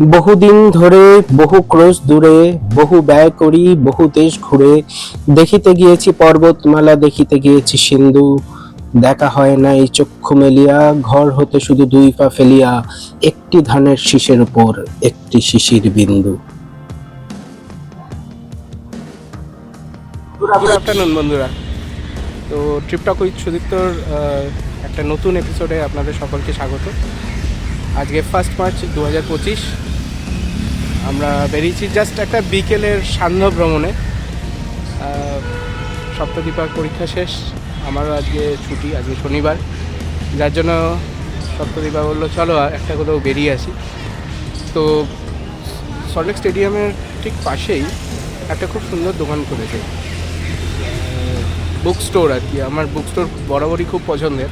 বহুদিন ধরে বহু ক্রোশ দূরে, বহু ব্যয় করি, বহু দেশ ঘুরে। দেখিতে গিয়েছি পর্বতমালা, দেখিতে গিয়েছি সিন্ধু। দেখা হয় না এই চক্ষু মেলিয়া, ঘর হতে শুধু দুই পা ফেলিয়া, একটি ধানের শীষের উপর, একটি শিশির বিন্দু। গুড আফটারনুন বন্ধুরা। তো ট্রিপটা কুইক সুদীপ্তর একটা নতুন এপিসোডে আপনাদের সকলকে স্বাগত। আজকে ফার্স্ট মার্চ দু হাজার পঁচিশ আমরা বেরিয়েছি জাস্ট একটা বিকেলের সান্ধ্য ভ্রমণে সপ্তদীপার পরীক্ষা শেষ, আমারও আজকে ছুটি, আজকে শনিবার। যার জন্য সপ্তদীপা বলল, চলো, একটা কোথাও বেরিয়ে আসি। তো সল্টলেক স্টেডিয়ামের ঠিক পাশেই একটা খুব সুন্দর দোকান করেছে। বুক স্টোর আর কি, আমার বুক স্টোর বরাবরই খুব পছন্দের।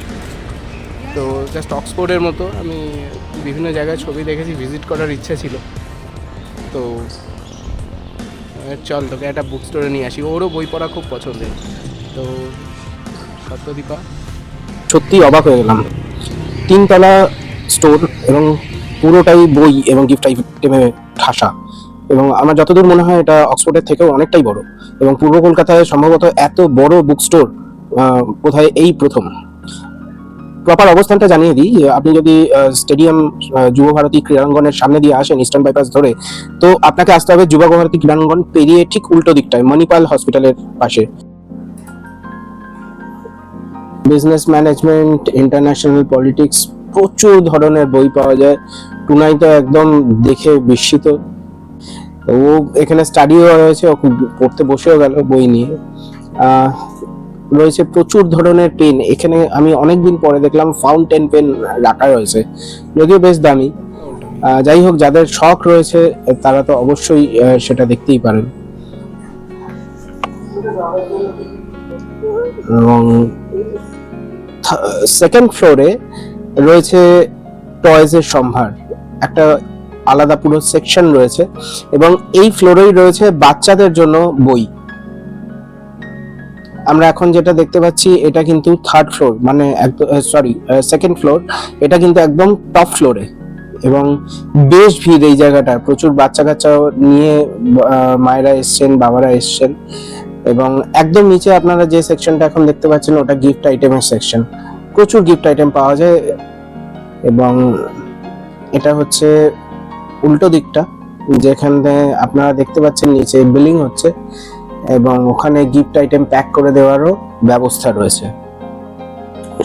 তো জাস্ট অক্সফোর্ডের মতো, আমি বিভিন্ন জায়গায় ছবি দেখেছি ভিজিট করার ইচ্ছা ছিল। তো চল তোকে একটা বুক স্টোরে নিয়ে আসি। ওরও বই পড়া খুব পছন্দের। তো, সত্যদীপা? সত্যি অবাক হয়ে গেলাম। তিনতলা স্টোর এবং পুরোটাই বই এবং গিফট আইটেমে ঠাসা। এবং আমার যতদূর মনে হয় এটা অক্সফোর্ডের থেকেও অনেকটাই বড়। এবং পূর্ব কলকাতায় সম্ভবত এত বড় বুক স্টোর কোথায় এই প্রথম। প্রপার অবস্থানটা জানিয়ে দিই আপনি যদি স্টেডিয়াম যুব ভারতী ক্রীড়াঙ্গনের সামনে দিয়ে আসেন ইস্টার্ন বাইপাস ধরে, তো আপনাকে আসতে হবে যুব ভারতী ক্রীড়াঙ্গন পেরিয়ে ঠিক উল্টো দিকটায়, মণিপাল হসপিটালের পাশে। বিজনেস ম্যানেজমেন্ট ইন্টারন্যাশনাল পলিটিক্স প্রচুর ধরনের বই পাওয়া যায়। টুনাই তো একদম দেখে বিস্মিত। ও, এখানে স্টাডিও রয়েছে ও পড়তে বসেও গেল বই নিয়ে। রয়েছে প্রচুর ধরনের পেন। এখানে আমি অনেকদিন পরে দেখলাম ফাউন্টেন পেন রাখা রয়েছে। যদিও বেশ দামি। যাই হোক, যাদের শখ রয়েছে, তারা তো অবশ্যই সেটা দেখতেই পারেন। এবং সেকেন্ড ফ্লোরে রয়েছে টয়েজের সম্ভার। একটা আলাদা পুরো সেকশন রয়েছে। এবং এই ফ্লোরেই রয়েছে বাচ্চাদের জন্য বই। আমরা এখন যেটা দেখতে পাচ্ছি, এটা কিন্তু থার্ড ফ্লোর মানে সরি সেকেন্ড ফ্লোর এটা কিন্তু একদম টপ ফ্লোরে এবং বেশ ভিড় এই জায়গাটা প্রচুর বাচ্চা কাচ্চা নিয়ে মায়েরা এসছেন, বাবারা এসছেন। এবং একদম নিচে আপনারা যে সেকশনটা এখন দেখতে পাচ্ছেন, ওটা গিফট আইটেমের সেকশন প্রচুর গিফট আইটেম পাওয়া যায়। এবং এটা হচ্ছে উল্টো দিকটা, যেখানে আপনারা দেখতে পাচ্ছেন, নিচে বিলিং হচ্ছে। এবং ওখানে গিফট আইটেম প্যাক করে দেওয়ারও ব্যবস্থা রয়েছে।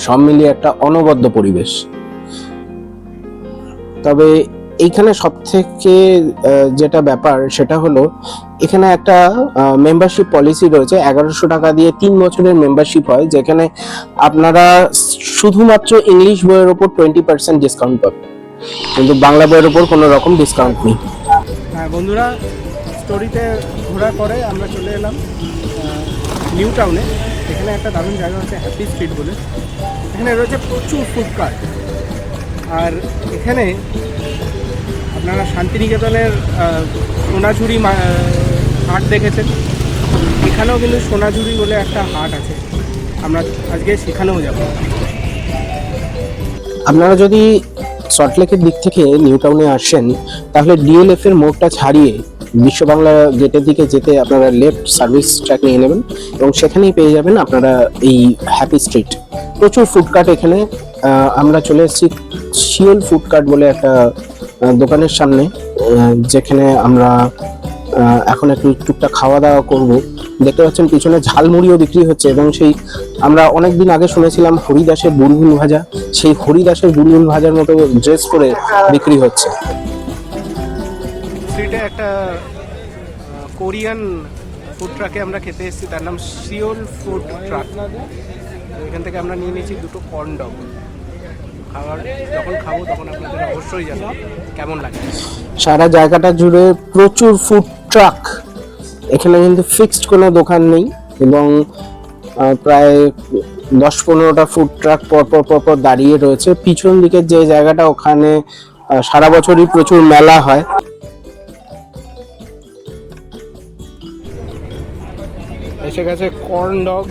সব মিলিয়ে একটা অনবদ্য পরিবেশ। তবে এইখানে সব থেকে যেটা ব্যাপার সেটা হলো, এখানে একটা মেম্বারশিপ পলিসি রয়েছে। এগারোশো টাকা দিয়ে তিন বছরের মেম্বারশিপ হয়, যেখানে আপনারা শুধুমাত্র ইংলিশ বইয়ের ওপর টোয়েন্টি পার্সেন্ট ডিসকাউন্ট পাবেন। কিন্তু বাংলা বইয়ের ওপর কোনো রকম ডিসকাউন্ট নেই। হ্যাঁ বন্ধুরা স্টোরিতে ঘোরার পরে আমরা চলে এলাম নিউ টাউনে। এখানে একটা দারুণ জায়গা আছে হ্যাপি স্ট্রিট বলে। এখানে রয়েছে প্রচুর ফুডকার্ট আর এখানে আপনারা শান্তিনিকেতনের সোনাঝুরি হাট দেখেছেন। এখানেও কিন্তু সোনাঝুরি বলে একটা হাট আছে। আমরা আজকে সেখানেও যাব। আপনারা যদি সল্টলেকের দিক থেকে নিউ টাউনে আসেন, তাহলে ডিএলএফ এর মোড়টা ছাড়িয়ে বিশ্ব বাংলা গেটের দিকে যেতে আপনারা লেফট সার্ভিস ট্র্যাক নিয়ে নেবেন এবং সেখানেই পেয়ে যাবেন আপনারা এই হ্যাপি স্ট্রিট প্রচুর ফুডকার্ট এখানে। আমরা চলে এসেছি শিওল ফুডকার্ট বলে একটা দোকানের সামনে যেখানে আমরা এখন একটু টুকটাক খাওয়া দাওয়া করব। দেখতে পাচ্ছেন পিছনে ঝালমুড়িও বিক্রি হচ্ছে এবং সেই, আমরা অনেকদিন আগে শুনেছিলাম হরিদাসের বুলবুল ভাজা। সেই হরিদাসের বুলবুল ভাজার মতো ড্রেস করে বিক্রি হচ্ছে। একটা কোরিয়ান ফুড ট্রাকে আমরা খেতে এসেছি, তার নাম শিওল ফুড ট্রাক এখান থেকে আমরা নিয়ে নিয়েছি দুটো কর্ন ডগ খাবার যখন খাব তখন আপনাদের অবশ্যই জানাব, কেমন লাগে। সারা জায়গাটা জুড়ে প্রচুর ফুড ট্রাক এখানে কিন্তু ফিক্সড কোনো দোকান নেই এবং প্রায় দশ পনেরোটা ফুড ট্রাক পর পর পর পর দাঁড়িয়ে রয়েছে। পিছন দিকের যে জায়গাটা, ওখানে সারা বছরই প্রচুর মেলা হয়। এসে গেছে কর্ন ডগ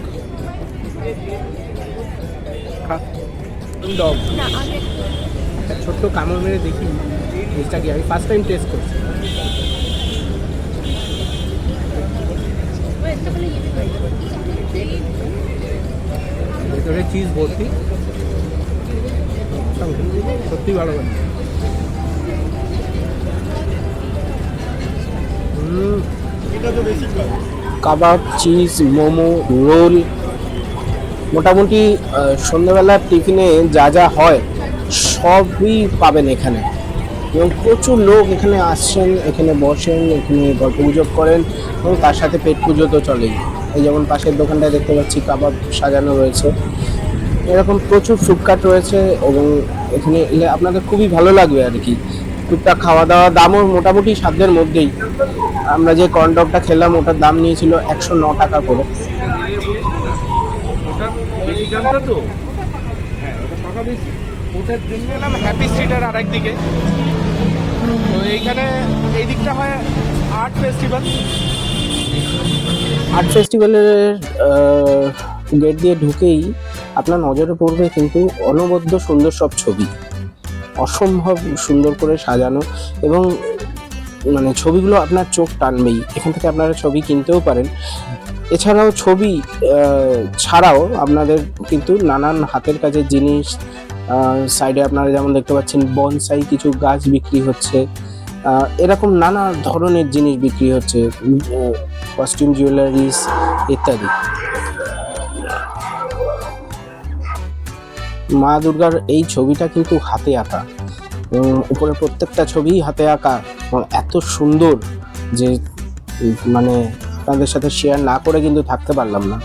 ডগ একটা ছোট্ট কামড় মেরে দেখি জিনিসটা কি আমি ফার্স্ট টাইম টেস্ট করছি। ভেতরে চিজ ভর্তি। সত্যি ভালো লাগে। হুম। কাবাব, চিজ, মোমো, রোল, মোটামুটি সন্ধ্যাবেলার টিফিনে যা যা হয় সবই পাবেন এখানে। এবং প্রচুর লোক এখানে আসছেন, এখানে বসেন, এখানে গল্প গুজব করেন এবং তার সাথে পেট পুজো তো চলেই। এই যেমন পাশের দোকানটায় দেখতে পাচ্ছি কাবাব সাজানো রয়েছে। এরকম প্রচুর ফুডকার্ট রয়েছে এবং এখানে এলে আপনাদের খুবই ভালো লাগবে আর কি। টুকটাক খাওয়া দাওয়া দামও মোটামুটি সাধ্যের মধ্যেই। আমরা যে কর্নডগটা খেলাম, ওটার দাম নিয়েছিল একশো ন টাকা করে। আর্ট ফেস্টিভ্যালের গেট দিয়ে ঢুকেই আপনার নজরে পড়বে কিন্তু অনবদ্য সুন্দর সব ছবি। অসম্ভব সুন্দর করে সাজানো এবং মানে ছবিগুলো আপনার চোখ টানবেই। এখান থেকে আপনারা ছবি কিনতেও পারেন। এছাড়াও ছবি ছাড়াও আপনাদের কিন্তু নানান হাতের কাজের জিনিস সাইডে আপনারা যেমন দেখতে পাচ্ছেন বনসাই কিছু গাছ বিক্রি হচ্ছে। এরকম নানা ধরনের জিনিস বিক্রি হচ্ছে কস্টিউম জুয়েলারিস ইত্যাদি। মা দুর্গার এই ছবিটা কিন্তু হাতে আঁকা। উপরে প্রত্যেকটা ছবিই হাতে আঁকা। এত সুন্দর যে মানে আপনাদের সাথে শেয়ার না করে কিন্তু থাকতে পারলাম না।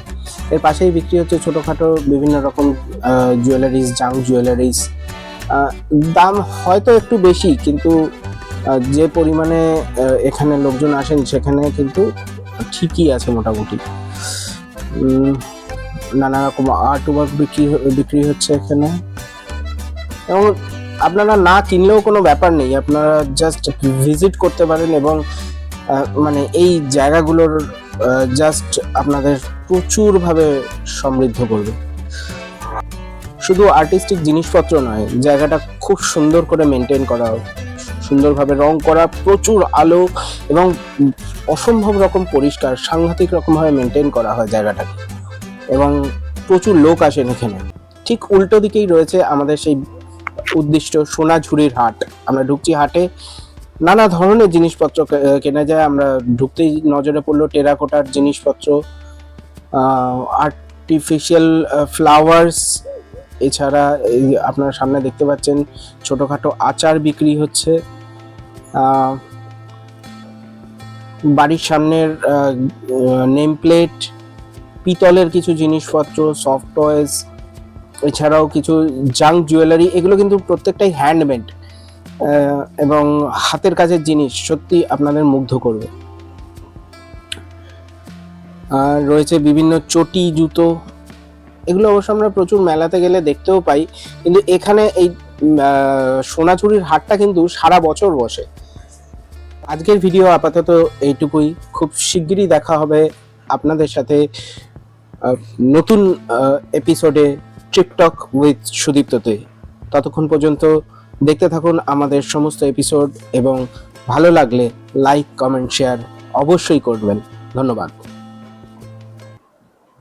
এর পাশেই বিক্রি হচ্ছে ছোটোখাটো বিভিন্ন রকম জুয়েলারিস জাং জুয়েলারিস দাম হয়তো একটু বেশি, কিন্তু যে পরিমাণে এখানে লোকজন আসেন, সেখানে কিন্তু ঠিকই আছে মোটামুটি। নানা রকম আর্ট ওয়ার্ক বিক্রি বিক্রি হচ্ছে এখানে। এবং আপনারা না কিনলেও কোনো ব্যাপার নেই, আপনারা জাস্ট ভিজিট করতে পারেন এবং মানে এই জায়গাগুলোর জাস্ট আপনাদের প্রচুরভাবে সমৃদ্ধ করবে। শুধু আর্টিস্টিক জিনিসপত্র নয়, জায়গাটা খুব সুন্দর করে মেনটেন করা, সুন্দরভাবে রং করা, প্রচুর আলো এবং অসম্ভব রকম পরিষ্কার, সাংঘাতিক রকমভাবে মেনটেন করা হয় জায়গাটাকে। এবং প্রচুর লোক আসেন এখানে। ঠিক উল্টো দিকেই রয়েছে আমাদের সেই উদ্দিষ্ট সোনাঝুরির হাট। আমরা ঢুকছি হাটে, নানা ধরনের জিনিসপত্র কেনা যায়। আমরা ঢুকতেই নজরে পড়ল টেরাকোটার জিনিসপত্র আর্টিফিশিয়াল ফ্লাওয়ার্স এছাড়া আপনার সামনে দেখতে পাচ্ছেন ছোটোখাটো আচার বিক্রি হচ্ছে। বাড়ির সামনের নেম প্লেট পিতলের কিছু জিনিসপত্র সফট টয়েস এছাড়াও কিছু জাঙ্ক জুয়েলারি এগুলো কিন্তু প্রত্যেকটাই হ্যান্ডমেড এবং হাতের কাজের জিনিস সত্যি আপনাদের মুগ্ধ করবে। আর রয়েছে বিভিন্ন চটি, জুতো, এগুলো অবশ্য আমরা প্রচুর মেলাতে গেলে দেখতেও পাই, কিন্তু এখানে এই সোনাচুরির হাটটা কিন্তু সারা বছর বসে। আজকের ভিডিও আপাতত এইটুকুই। খুব শিগগিরই দেখা হবে আপনাদের সাথে। নতুন এপিসোডে টিকটক উইথ সুদীপ্ততে। ততক্ষণ পর্যন্ত দেখতে থাকুন আমাদের সমস্ত এপিসোড এবং ভালো লাগলে লাইক কমেন্ট শেয়ার অবশ্যই করবেন। ধন্যবাদ।